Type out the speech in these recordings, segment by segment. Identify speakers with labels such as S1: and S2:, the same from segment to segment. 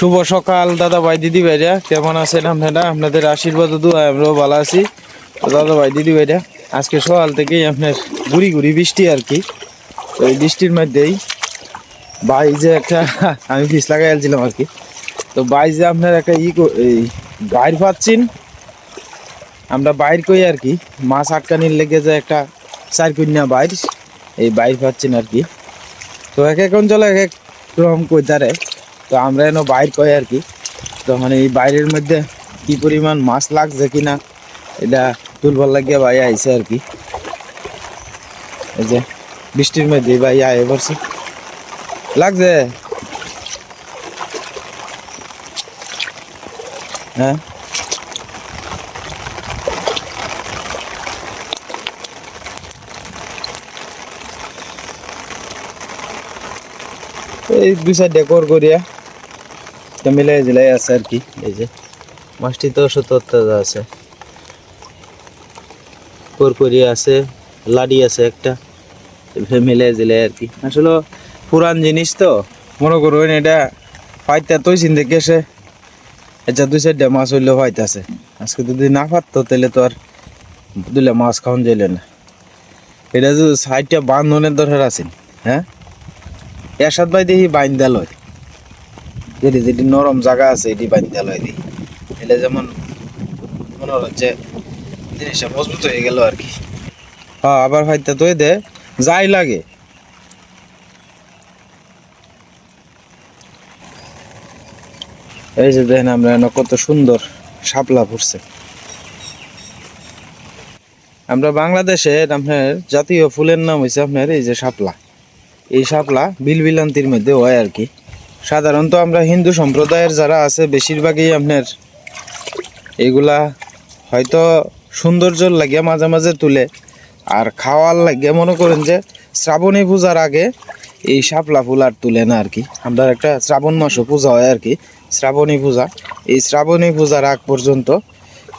S1: শুভ সকাল, দাদা ভাই, দিদি ভাইরা। কেমন আছেন আপনারা? আপনাদের আশীর্বাদ দোয়া, আমরাও ভালো আছি। দাদা ভাই, দিদি ভাইরা, আজকে সকাল থেকেই আপনার গুড়ি গুড়ি বৃষ্টি আর কি। তো এই বৃষ্টির মধ্যেই ভাই যে একটা, আমি ফিস লাগাই আলছিলাম আর কি। তো ভাই যে আপনার একটা ই এই বাইর পাচ্ছেন। আমরা বাইর কই আর কি। মাছ আটকানির লেগে যে একটা চার কন্যা বাইর, এই বাইর পাচ্ছেন আর কি। তো এক এক অঞ্চলে এক এক রকম কই তারে তো আমরা এনে বাইর কই আর কি। তো মানে এই বাইরের মধ্যে কি পরিমাণ মাছ লাগছে কিনা এটা তুলবার লাগিয়ে ভাই আইছে আর কি। এই যে বৃষ্টির মধ্যে ভাই আয় পড়ছে। লাগছে? হ্যাঁ? এই দুই সাইড ডেকোর করিয়া তো মিলাই জিলাই আছে আর কি, এই যে। মাছটি তো সত্তর আছে। করকরিয়া আছে, লাডি আছে একটা, এভাবে মিলাই আর কি। আসলে পুরান জিনিস তো, মনে করবেন এটা পাইতে তো চিন্তা গেছে এটা দুই সাইডে মাছ হইলেও পাইতেছে। আজকে যদি না পারতো, তাহলে তো আর দিলে মাছ খাওয়ান যাইলে না। এটা যদি সাইডটা বান্ধনের দরকার আছে হ্যাঁ? এরশাদ ভাই দেখি বাইন্দা লয়। নরম জায়গা আছে, এটি বাইন্দা লয় দেখি এটা যেমন মনে হচ্ছে জিনিসটা মজবুত হয়ে গেল আর কি। হ্যাঁ আবার হয়তো তো দে, যাই লাগে। এই যে দেখেন আমরা কত সুন্দর শাপলা পড়ছে আমরা বাংলাদেশে আপনার জাতীয় ফুলের নাম হয়েছে আপনার এই যে শাপলা। এই শাপলা বিলবিলান্তির মধ্যে হয় আর কি। সাধারণত আমরা হিন্দু সম্প্রদায়ের যারা আছে, বেশিরভাগই আপনার এগুলা হয়তো সৌন্দর্যর লাগিয়া মাঝে মাঝে তুলে। আর খাওয়ার লাগিয়া মনে করেন যে, শ্রাবণী পূজার আগে এই শাপলা ফুল আর তুলে না আর কি আমরা একটা শ্রাবণ মাসও পূজা হয় আর কি শ্রাবণী পূজা। এই শ্রাবণী পূজার আগ পর্যন্ত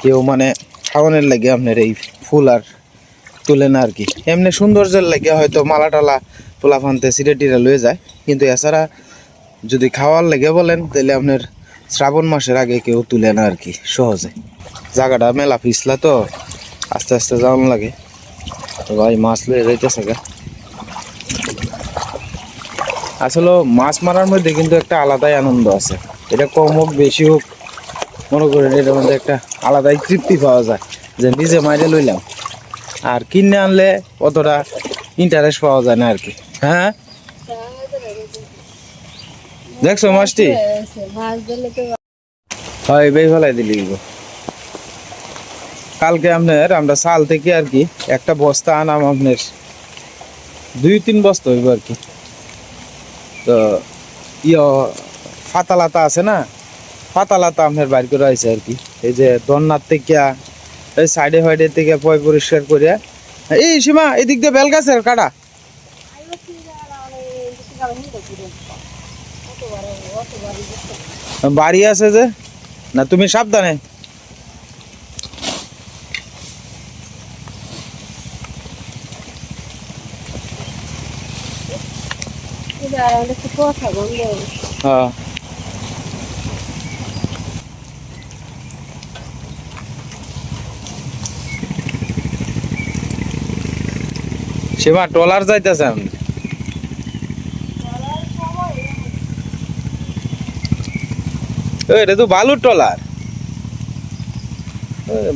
S1: কেউ মানে খাওয়ানোর লাগে আপনার এই ফুল আর তুলে না আর কি এমনি সৌন্দর্যের লাগে হয়তো মালা টালা পোলা ফানতে সিরে টিরে লয়ে যায়, কিন্তু এছাড়া যদি খাওয়ার লেগে বলেন, তাহলে আপনার শ্রাবণ মাসের আগে কেউ তুলে না আর কি, সহজে। জায়গাটা মেলা পিছলা তো, আস্তে আস্তে যাওয়ান লাগে। তো ভাই, মাছ লয়ে যাইতেছে গা। আসলে মাছ মারার মধ্যে কিন্তু একটা আলাদাই আনন্দ আছে। এটা কম হোক, বেশি হোক, মনে করেন এটার মধ্যে একটা আলাদাই তৃপ্তি পাওয়া যায়, যে নিজে মাইরে লইলাম। আর কিনে আনলে অতটা ইন্টারেস্ট পাওয়া যায় না আর কি। হ্যাঁ? দেখছ মাছটি? হয় বেই ফেলাই দিলি কালকে আপনার আমরা সাল থেকে আর কি একটা বস্তা আনাম আপনার। দুই, তিন বস্তা হইব আর কি। তো ইয় ফাতালাতা আছে না? ফাতালাতা আপনার বাইর করে আছে আর কি। এই যে দন্নার থেকে, এই সাইডে ফাইডে থেকে পয় পরিষ্কার করিয়া, এই সীমা, এদিক দিয়ে বেল গাছের কাটা। বাড়ি আছে যে? না তুমি সাবধানে। হ্যাঁ। সীমা ট্রলার যাইতেছে আমি এ, এটা তো বালুর ট্রলার।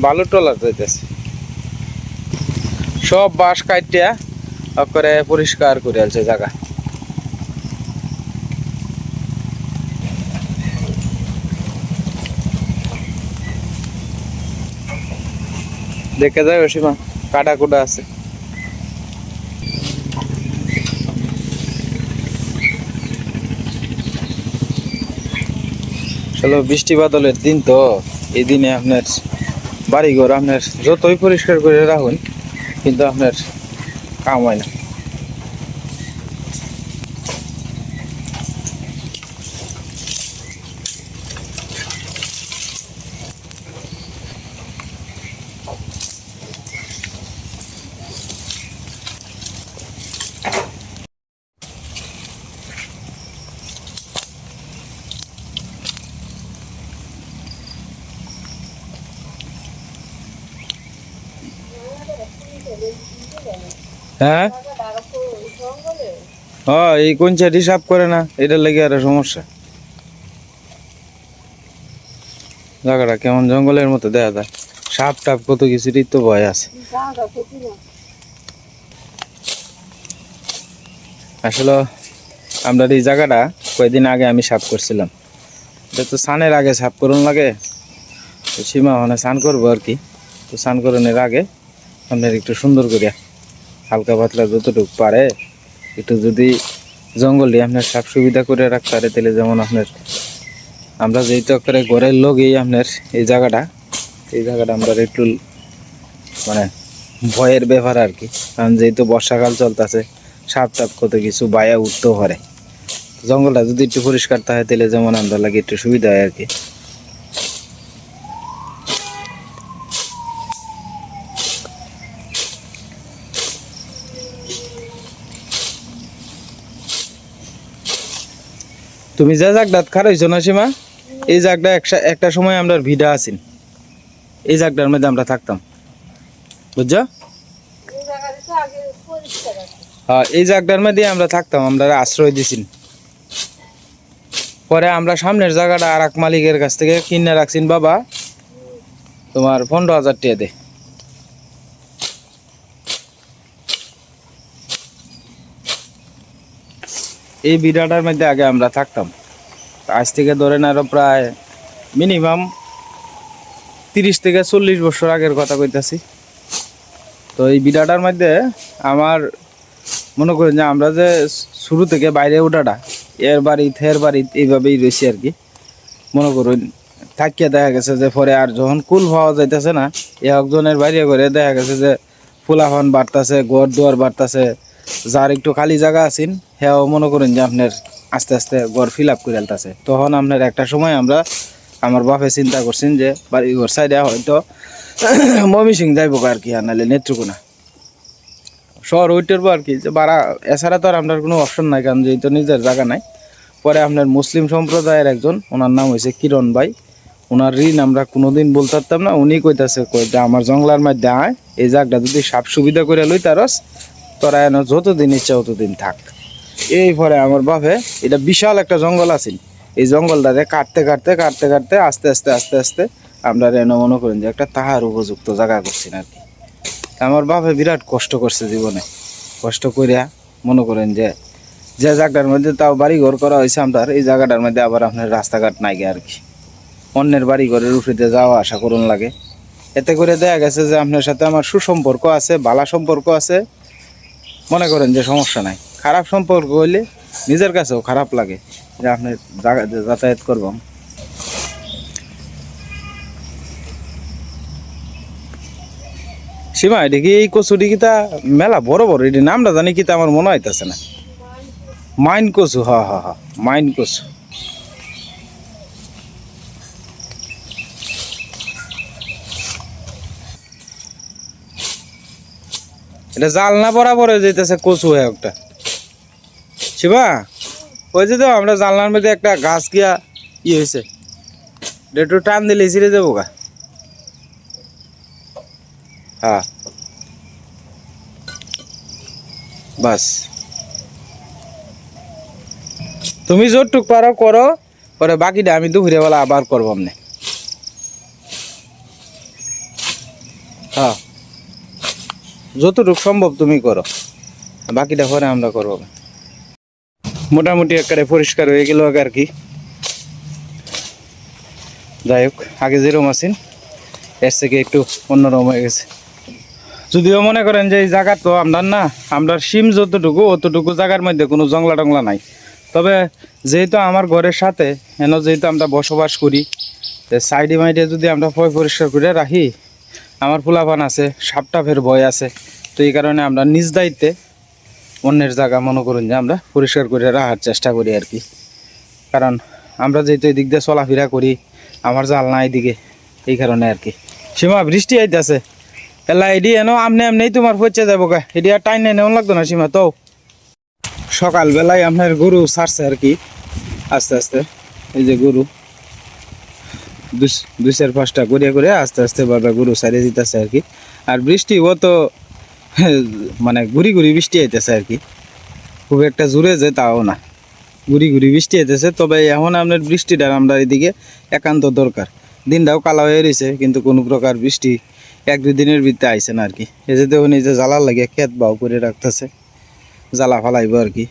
S1: বালুর ট্রলার যাইতেছে সব বাঁশ কাটিয়া করে পরিষ্কার করে আছে জায়গা। দেখে যায় সীমা, কাটা কুটা আছে। চলো বৃষ্টি বাদলের দিন তো। এই দিনে আপনার বাড়িঘর আপনার যতই পরিষ্কার করে রাখুন, কিন্তু আপনার কাম হয় না। হ্যাঁ? হ্যাঁ এই কোন চাট হিসাব করে না, এটার লেগে আর সমস্যা। জায়গাটা কেমন জঙ্গলের মতো, দেখা যায়। সাপ টাপ কত কিছুরই তো ভয় আছে। আসলে, আমরা এই জায়গাটা কয়েকদিন আগে আমি সাফ করছিলাম। এটা তো স্নানের আগে সাফ করুন লাগে। তো সীমা মানে স্নান করব আর কি। তো স্নান করানোর আগে আপনার একটু সুন্দর করে হালকা পাতলা যতটুকু পারে, একটু যদি জঙ্গলে আপনার সাপ সুবিধা করে রাখতে পারে তাহলে যেমন আপনার, আমরা যেহেতু করে ঘরের লোকই আপনার, এই জায়গাটা এই জায়গাটা আমরা একটু মানে ভয়ের ব্যাপার আর কি। কারণ যেহেতু বর্ষাকাল চলতেছে, সাপ টাপ কত কিছু বায়া উঠতেও পারে। জঙ্গলটা যদি একটু পরিষ্কার থাকে তাহলে যেমন আমরা লাগে একটু সুবিধা হয় আর কি। তুমি যে জাগডাত খারাইছো না সীমা? এই জাগটা একটা সময় আমরা ভিডা আছেন। এই জাগটার মধ্যে আমরা থাকতাম। বুঝছ? হ্যাঁ এই জায়গাটার মধ্যে আমরা থাকতাম, আমরা আশ্রয় দিছি পরে আমরা সামনের জায়গাটা আর এক মালিকের কাছ থেকে কিনে রাখছিন, বাবা। তোমার পনেরো হাজার টাকা দে। এই বিড়াটার মধ্যে আগে আমরা থাকতাম। আজ থেকে ধরেন আরও প্রায় মিনিমাম তিরিশ থেকে চল্লিশ বছর আগের কথা কইতাছি। তো এই বিড়াটার মধ্যে আমার মনে করেন যে আমরা যে শুরু থেকে বাইরে ওঠাটা এর বাড়ি, থের বাড়ি এইভাবেই রয়েছি আর কি। মনে করুন, থাকিয়ে দেখা গেছে যে পরে আর যখন কুল হওয়া যাইতেছে না একজনের বাইরে করে দেখা গেছে যে ফুলাফান বাড়তাছে, ঘর দুয়ার বাড়তাছে যার একটু খালি জায়গা আছেন হ্যাঁ মনে করেন যে আপনার আস্তে আস্তে ঘর ফিল আপ করে আলতাছে। তখন আপনার একটা সময় আমরা আমার বাপে চিন্তা করছেন যে বাড়ি ঘর সাইডে হয়তো মমি সিং যাইব আর কি, আর নাহলে নেত্রকোনা। শহর ওইটার আর কি, যে বাড়া, এছাড়া তো আর আপনার কোনো অপশন নাই, কারণ যেহেতু নিজের জায়গা নাই। পরে আপনার মুসলিম সম্প্রদায়ের একজন, ওনার নাম হয়েছে কিরণ ভাই। ওনার ঋণ আমরা কোনোদিন বলতে পারতাম না, উনি কইতাছে, কই আমার জঙ্গলার মধ্যে আয়, এই জায়গাটা যদি সাপ সুবিধা করে লই তারস তোরা এনে, যতদিন ইচ্ছা ততদিন থাক। এই পরে আমার বাপে, এটা বিশাল একটা জঙ্গল আছে। এই জঙ্গলটাতে কাটতে কাটতে কাটতে কাটতে আস্তে আস্তে আস্তে আস্তে আমরা এনে মনে করেন যে একটা তাহার উপযুক্ত জায়গা করছি আর কি। আমার বাপে বিরাট কষ্ট করছে জীবনে। কষ্ট করিয়া মনে করেন যে যে জায়গাটার মধ্যে তাও বাড়ি ঘর করা হয়েছে আপনার এই জায়গাটার মধ্যে আবার আপনার রাস্তাঘাট নাই আর কি। অন্যের বাড়ি ঘরের উঠেতে যাওয়া আশা করুন লাগে। এতে করে দেখা গেছে যে আপনার সাথে আমার সুসম্পর্ক আছে ভালো সম্পর্ক আছে। মনে করেন যে সমস্যা নাই। খারাপ সম্পর্ক হইলে নিজের কাছেও খারাপ লাগে যে আপনি যাতায়াত করবেন সীমা, এটি কি এই কচুটি কিতা মেলা বড় বড়? এটি নামটা জানি কিতা আমার মনে হইতেছে না। মাইন কচু, হ হ হ, মাইন কচু। এটা জাল না বরাবর হয়ে যেতেছে কচু হয়ে একটা। শিবা, ওই যে তো আমরা জানলার মধ্যে একটা গাছ গিয়া ই হয়েছে একটু টান দিলে ছিঁড়ে যাব গা। হ্যাঁ। বাস। তুমি যতটুক পারো করো, পরে বাকিটা আমি দুপুরে বেলা আবার করব আমনে। যতটুক সম্ভব তুমি করো। বাকিটা পরে আমরা করব। মোটামুটি একেবারে পরিষ্কার হয়ে গেল আর কি। যাই হোক, আগে যেরকম আছেন এর থেকে একটু অন্যরকম হয়ে গেছে। যদিও মনে করেন যে এই জায়গা তো আমরা না আমরা সিম যতটুকু, অতটুকু জায়গার মধ্যে কোনো জংলা টংলা নাই। তবে যেহেতু আমার ঘরের সাথে, এন যেহেতু আমরা বসবাস করি সাইডে মাইডে যদি আমরা পয় পরিষ্কার করে রাখি আমার ফুলাপান আছে সাপটাপের ভয় আছে। তো এই কারণে আমরা নিজ দায়িত্বে অন্যের জায়গা মনে করুন যে আমরা পরিষ্কার করে রাখার চেষ্টা করি আর কি। কারণ আমরা যেহেতু এদিক দিয়ে চলাফেরা করি, আমার জাল না এদিকে, এই কারণে আর কি। সীমা, বৃষ্টি আইতেছে। এলা এডি এনো আমনে আমনেই তোমার পচে যাব গা। এডি আর টাইম নেই লাগতো না সীমা, তো। সকালবেলায় আপনার গরু ছাড়ছে আর কি, আস্তে আস্তে। এই যে গরু। দুই চার পাঁচটা করিয়া করে আস্তে আস্তে বাবা গরু সারিয়ে দিতেছে আর কি। আর বৃষ্টি, ও তো মানে ঘুরি ঘুরি বৃষ্টি আইতেছে আর কি। খুব একটা জোরে যে তাও না। ঘুরি ঘুরি বৃষ্টি আইতেছে, তবে এখন আপনার বৃষ্টিটা আমরা এদিকে একান্ত দরকার। দিনটাও কালা হয়ে রয়েছে কিন্তু কোনো প্রকার বৃষ্টি এক দুই দিনের ভিতরে আইছে না আর কি। এই যে যে জ্বালার লাগে ক্ষেত বাউ করে রাখতেছে। জ্বালা ফালাইব আর কি।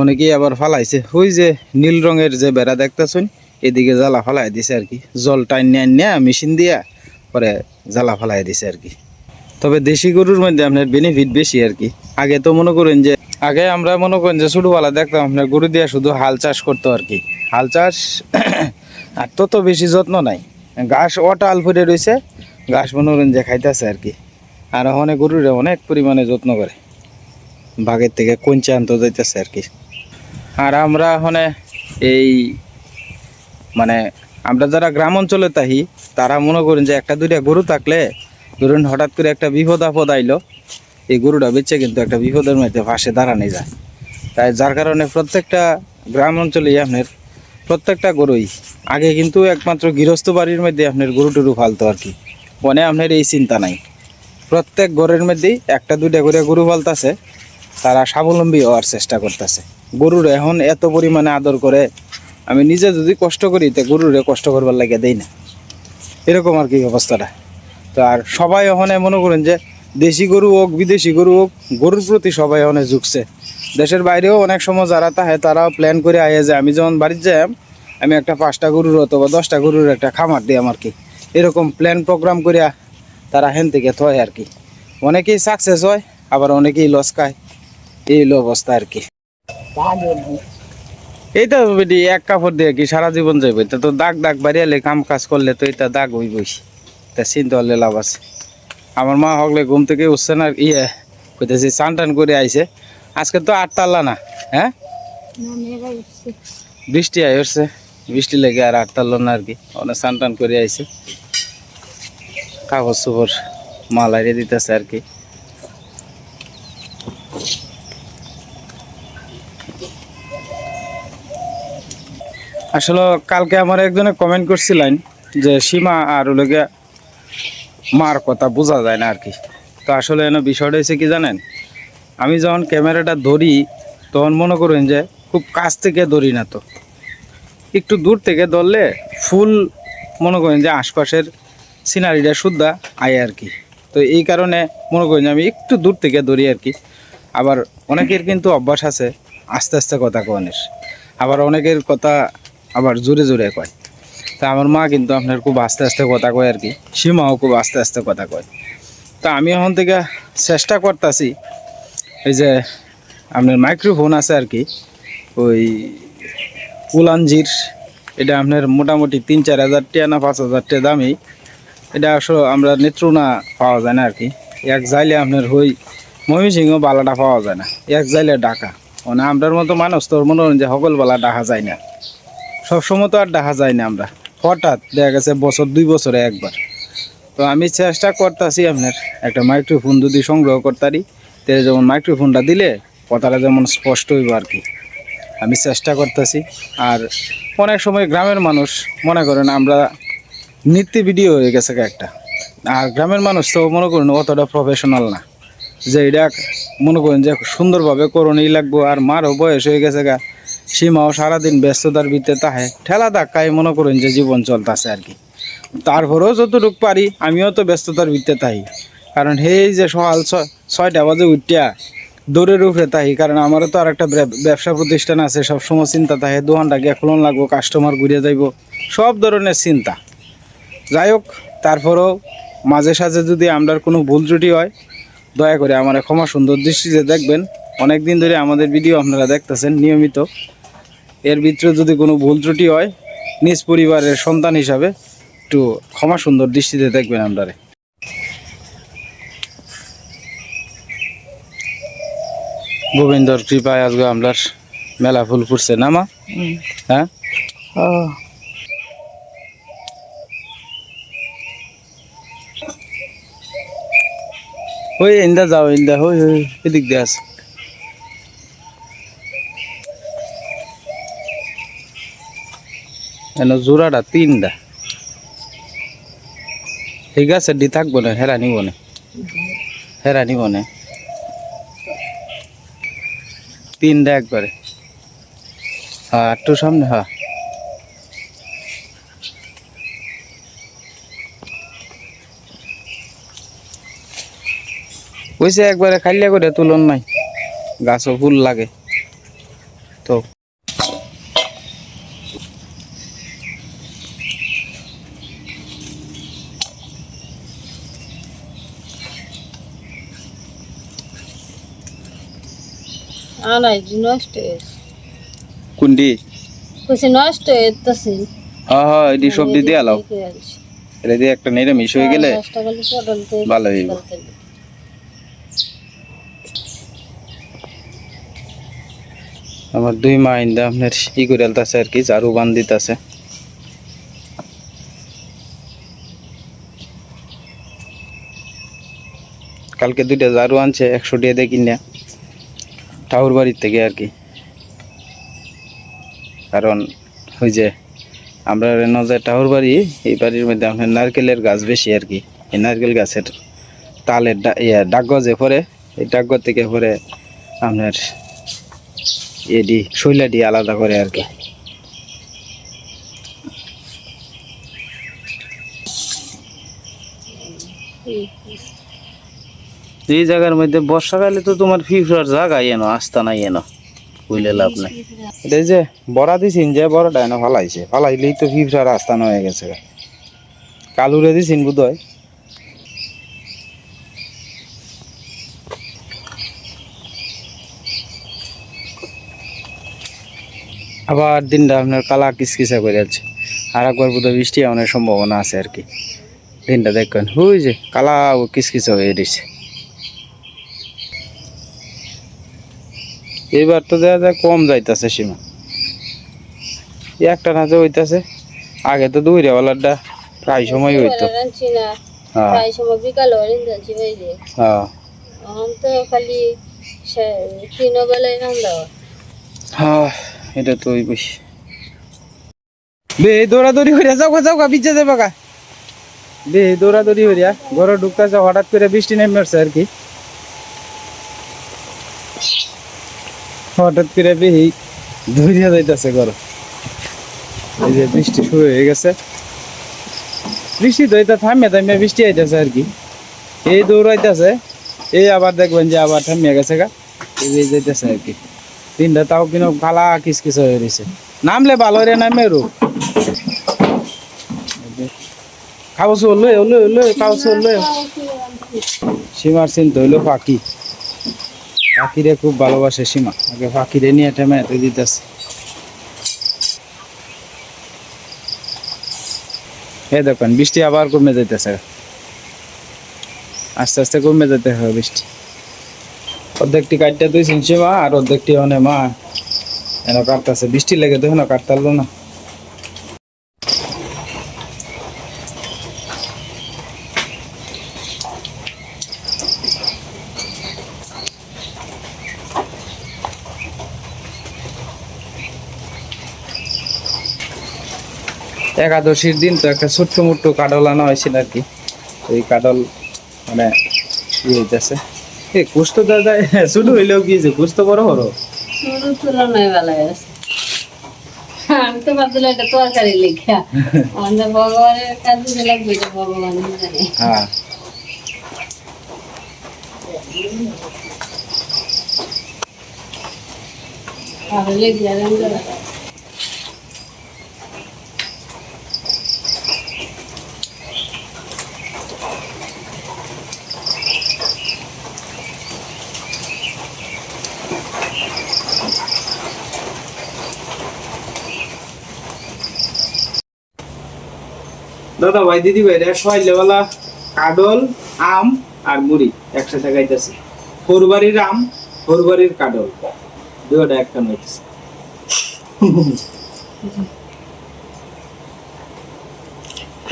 S1: অনেকেই আবার ফালাইছে। ওই যে নীল রঙের যে বেড়া দেখতেছেন এদিকে জ্বালা ফালাই দিছে আর কি। জল টাইন নিয়ে মেশিন দিয়া পরে জ্বালা ফালাই দিছে আর কি। তবে দেশি গরুর মধ্যে আপনার বেনিফিট বেশি আর কি। আগে তো মনে করেন যে, আগে আমরা মনে করেন যে ছোটোবেলা দেখতাম আপনার গরু দিয়ে শুধু হাল চাষ করতো আর কি। হাল চাষ আর তত বেশি যত্ন নাই। ঘাস অটাল পরে রয়েছে ঘাস মনে করেন যে খাইতেছে আর কি। আর অনেক গরুরে অনেক পরিমাণে যত্ন করে। বাগের থেকে কঞ্চে আনতে যাইতেছে আর কি। আর আমরা ওখানে এই মানে আমরা যারা গ্রাম অঞ্চলে থাকি, তারা মনে করেন যে একটা দুইটা গরু থাকলে, ধরুন হঠাৎ করে একটা বিপদ আপদ আইলো, এই গরুটা বেচে কিন্তু একটা বিপদের মধ্যে ফাঁসে দাঁড়ানো যায়। তাই যার কারণে প্রত্যেকটা গ্রাম অঞ্চলেই আপনার প্রত্যেকটা গরুই, আগে কিন্তু একমাত্র গৃহস্থ বাড়ির মধ্যে আপনার গরু টরু ফালতো আর কি। মনে আপনার এই চিন্তা নাই। প্রত্যেক ঘরের মধ্যেই একটা দুইটা করে গরু ফালতাছে, তারা স্বাবলম্বী হওয়ার চেষ্টা করতেছে। গরুর এখন এত পরিমাণে আদর করে আমি নিজে যদি কষ্ট করি, তে গরুরে কষ্ট করবার লাগে দেই না। এরকম আর কি অবস্থাটা। তো আর সবাই ওখানে মনে করেন যে দেশি গরু হোক, বিদেশি গরু হোক, গরুর প্রতি সবাই ওখানে ঝুঁকছে। দেশের বাইরেও অনেক সময় যারা তাহে, তারাও প্ল্যান করে আয়ে যে আমি যখন বাড়িতে যাই, আমি একটা পাঁচটা গরুর অথবা দশটা গরুর একটা খামার দিই আমার কি। এরকম প্ল্যান প্রোগ্রাম করে তারা হেন থেকে থয় আর কি। অনেকেই সাকসেস হয়, আবার অনেকেই লস খায়। এই অবস্থা আর কি। এই তো বেটি এক কাপড় দিয়ে কি সারা জীবন যাইব? এটা তো দাগ দাগ বাড়িয়ালে কাম কাজ করলে তো এটা দাগ হইবই। তা চিন্তা হলে লাভ আছে। আমার মা হকলে ঘুম থেকে উঠছে না ইয়ে কইতেছি চান টান করে আইছে। আজকে তো আটতাল্লা না হ্যাঁ? বৃষ্টি আই হচ্ছে বৃষ্টি লেগে আর আটতাল্লা না আর কি। অনেক চান টান করে আইছে। কাগজ চোপড় মাল হারিয়ে দিতেছে আর কি। আসলে কালকে আমার একজনে কমেন্ট করছিলেন যে সীমা আর ওলগে মার কথা বোঝা যায় না আর কি। তো আসলে এনে বিষয়টা হচ্ছে কি জানেন? আমি যখন ক্যামেরাটা ধরি, তখন মনে করেন যে খুব কাছ থেকে ধরি না তো। একটু দূর থেকে ধরলে ফুল মনে করেন যে আশপাশের সিনারিটা শুদ্ধা আয় আর কি। তো এই কারণে মনে করেন আমি একটু দূর থেকে ধরি আর কি। আবার অনেকের কিন্তু অভ্যাস আছে আস্তে আস্তে কথা কনের আবার অনেকের কথা আবার জোরে জোরে কয়। তা আমার মা কিন্তু আপনার খুব আস্তে আস্তে কথা কয় আর কি। সীমাও খুব আস্তে আস্তে কথা কয়। তা আমি এখন থেকে চেষ্টা করতেছি, এই যে আপনার মাইক্রোফোন আছে আর কি, ওই উলানজির, এটা আপনার মোটামুটি তিন চার হাজার টাকা না পাঁচ হাজার টাকা দামি। এটা আসলে আমরা নেত্রুনা পাওয়া যায় না আর কি। এক যাইলে আপনার হই ময়মনসিংহ বালাটা পাওয়া যায় না। এক যাইলে ডাকা মানে আমরার মতো মানুষ তোর মনে হয় যে সকল বালা ডাকা যায় না। সবসময় তো আর দেখা যায় না আমরা। হঠাৎ দেখা গেছে বছর, দুই বছরে একবার। তো আমি চেষ্টা করতেছি আপনার একটা মাইক্রোফোন যদি সংগ্রহ করতারি, তাহলে যেমন মাইক্রোফোনটা দিলে কথাটা যেমন স্পষ্ট হইব আর কি। আমি চেষ্টা করতেছি। আর অনেক সময় গ্রামের মানুষ, মনে করেন আমরা নিত্য ভিডিও হয়ে গেছে একটা। আর গ্রামের মানুষ তো মনে করেন অতটা প্রফেশনাল না। যে এটা মনে করেন যে সুন্দরভাবে করণই লাগবো, আর মারও বয়স হয়ে গেছে গা। সীমাও সারাদিন ব্যস্ততার ভিতরে তাহে ঠেলা ধাক্কায় মনে করেন যে জীবন চলতেছে আর কি। তারপরেও যতটুকু পারি, আমিও তো ব্যস্ততার ভিতরে তাই কারণ সেই যে সকাল ছয়টা বাজে উঠিয়া দৌড়ের উপরে তাই কারণ আমারও তো আর একটা ব্যবসা প্রতিষ্ঠান আছে, সবসময় চিন্তা থাকে দোকানটা গিয়ে খুলন লাগবো কাস্টমার ঘুরে যাইব, সব ধরনের চিন্তা। যাই হোক, তারপরেও মাঝে সাঝে যদি আমরার কোনো ভুল ত্রুটি হয়, দয়া করে আমার ক্ষমা সুন্দর দৃষ্টিতে দেখবেন। অনেক দিন ধরে আমাদের ভিডিও আপনারা দেখতেছেন, নিয়মিত। এর ভিতরে যদি কোনো ভুল ত্রুটি হয় নিজ পরিবারের সন্তান হিসাবে একটু ক্ষমা সুন্দর দৃষ্টিতে দেখবেন আপনারে। গোবিন্দর কৃপায় আজকে আপনার মেলা ফুল ফুটছে না মা? হ্যাঁ? ওই ইন্দা যাও ইন্দা হই হই এদিক দিয়ে আছে এন জোড়াটা তিনটা। ঠিক আছে ডি থাকব না হেরা নিব না? হেরানি মনে তিনটা একবারে হ্যাঁ একটু সামনে হ্যাঁ ওইসে একবারে খাইলে করে তুলন নাই। গাছও ফুল লাগে। তো
S2: আনাই নষ্ট হয়েছে।
S1: কুন্ডি?
S2: কইছে নষ্ট হইতেছে।
S1: হ্যাঁ হ্যাঁ এটি সবজি দিয়ে আলাও। এটা দিয়ে একটা নিরামিষ হয়ে গেলে ভালো হইব। আমার দুই মা ইন্দা আপনার ই করে আলতাছে আর কি ঝাড়ু বান দিতেছে কালকে দুইটা ঝাড়ু আনছে একশো দিয়ে কিনে। ঠাকুর বাড়ির থেকে আর কি। কারণ ওই যে আমরা যে ঠাকুর বাড়ি, এই বাড়ির মধ্যে আপনার নারকেলের গাছ বেশি আর কি। এই নারকেল গাছের তালের ইয়ে যে পরে, এই ডাকগর থেকে পরে আপনার এডি, শৈলাডি আলাদা করে আর কি। এই জায়গার মধ্যে বর্ষাকালে তো তোমার ফিফার জায়গা এনো, আস্তা নাই এনো, বুঝলে লাভ নাই। এটা যে বড়া দিছিন যে বড়টা এনে, ফালাইছে। ফালাইলেই তো ফিফার আস্তান হয়ে গেছে কালুরে দিছিন বোধ হয় আবার দিনটা আপনার কালা কিসকিসা করে যাচ্ছে। আর একবার বোধহয় বৃষ্টি অনেক সম্ভাবনা আছে আর কি। দিনটা দেখবেন ওই যে কালা কিসকিসা হয়ে রয়েছে এবার তো দেখা যায় কম যাইতেছে সীমা। একটা না যে হইতাছে আগে তো দৌড়াওয়ালারটা প্রায় সময় হইতো। হ্যাঁ।
S2: প্রায় সময় বিকাল হরিণ যাচ্ছি ভাই যে।
S1: হ্যাঁ।
S2: এখন তো খালি তিন বেলায় রান্না হয়।
S1: হ্যাঁ এটা তো ওই বেশি বে দৌড়াদৌড়ি হইয়া যাও গা, যাও গা বিচে যাবে গা। বে দৌড়াদৌড়ি হইয়া ঘরে ঢুকতেছে হঠাৎ করে বৃষ্টি নেমে আর কি। হঠাৎ করে বেহি ধরিয়া যাইতেছে ঘর। এই যে বৃষ্টি শুরু হয়ে গেছে। বৃষ্টি তো এটা থামিয়ে থামিয়ে বৃষ্টি আইতেছে আর কি। এই দৌড়াইতেছে, এই আবার দেখবেন যে আবার থামিয়ে গেছে গা। এই যাইতেছে আর কি। তিনটা তাও কিন্তু কালা কিসকিস হয়ে রয়েছে নামলে ভালো রে নামে রু লই লই লই, খাব চল, লই। সীমার চিন্তা হইল পাখি। পাখিরে খুব ভালোবাসে সীমা। আগে পাখিরে নিয়ে টেমে এতে দিতেছে। এই দেখেন, বৃষ্টি আবার কমে যাইতেছে। আস্তে আস্তে কমে যেতে হবে বৃষ্টি। অর্ধেকটি কাটতে তুই চিনছি মা আর অর্ধেকটি অনে মা এন কাটতেছে। বৃষ্টি লেগে তো না কাটতে না। একাদশীর দিন তো একটা ছোট্ট মোট্ট কাডল আনা হয়েছিল আর কি। ওই কাডল মানে ইয়ে হইতেছে। এ কুস্ত দাদা শুধু হইলেও কি যে কুস্ত বড় হলো
S2: শুরু তুলনায় ভালো আছে আমি তো ভাবছিলাম এটা তরকারি লেখা। আমাদের ভগবানের কাছে লাগবে এটা ভগবান জানে।
S1: হ্যাঁ।
S2: ভালো লেগে।
S1: দাদা ভাই দিদি ভাই এক খাইলেওয়ালা কাডল আম আর মুড়ি একসাথে খাইতেছে ফোরবাড়ির আম ফোরবাড়ির কাডল দুটা একটা হইতেছে।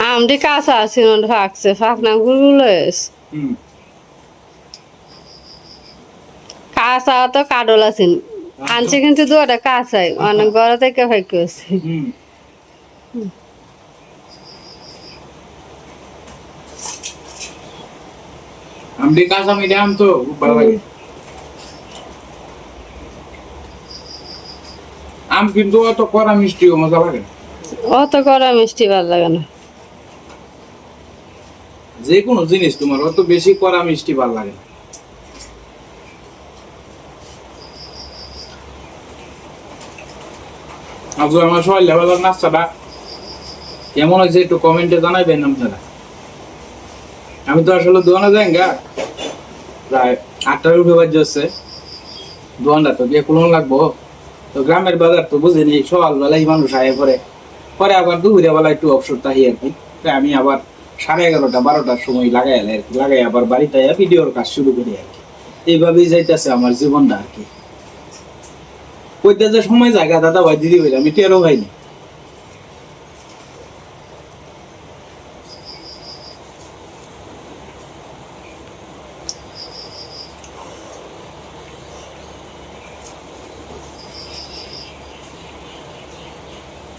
S2: আমটি কাঁচা আছে ফাঁকছে। ফাঁকনা গুলো কাঁচা তো কাডল আছে। আনছে কিন্তু দুটা কাঁচাই। অনেক বড় থেকে ফাঁকি আছে
S1: হুম আমি কাঁচা মিঠে আম তো খুব ভালো লাগে আম কিন্তু অত কড়া মিষ্টি মজা লাগে।
S2: অত করা মিষ্টি ভালো লাগে না
S1: যে কোনো জিনিস তোমার অত বেশি কড়া মিষ্টি ভালো লাগে না। আজকে আমার সবাই লেভেলের নাস্তাটা কেমন হয়েছে একটু কমেন্টে জানাইবেন আপনারা আমি তো আসলে দোকানে যাই গা। প্রায় আটটা উপরে বাজে হচ্ছে। দোকানটা তো গিয়ে কুলন লাগবো। তো গ্রামের বাজার তো বুঝিনি সকালবেলাই মানুষ আয়ে পরে পরে আবার দুপুরে বেলা একটু অবসর তাহি আর কি। আমি আবার সাড়ে এগারোটা, বারোটার সময় লাগাই আর কি, লাগাই আবার বাড়িতে ভিডিওর কাজ শুরু করি আর কি। এইভাবেই যাইতেছে আমার জীবনটা আর কি। কইতে যে সময় জায়গা দাদা ভাই দিদি ভাই আমি টেরো ভাইনি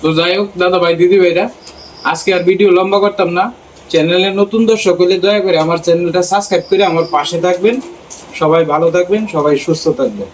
S1: তো যাই হোক দাদা ভাই দিদি ভাইরা আজকে আর ভিডিও লম্বা করতাম না। চ্যানেলে নতুন দর্শক হলে দয়া করে আমার চ্যানেলটা সাবস্ক্রাইব করে আমার পাশে থাকবেন। সবাই ভালো থাকবেন, সবাই সুস্থ থাকবেন।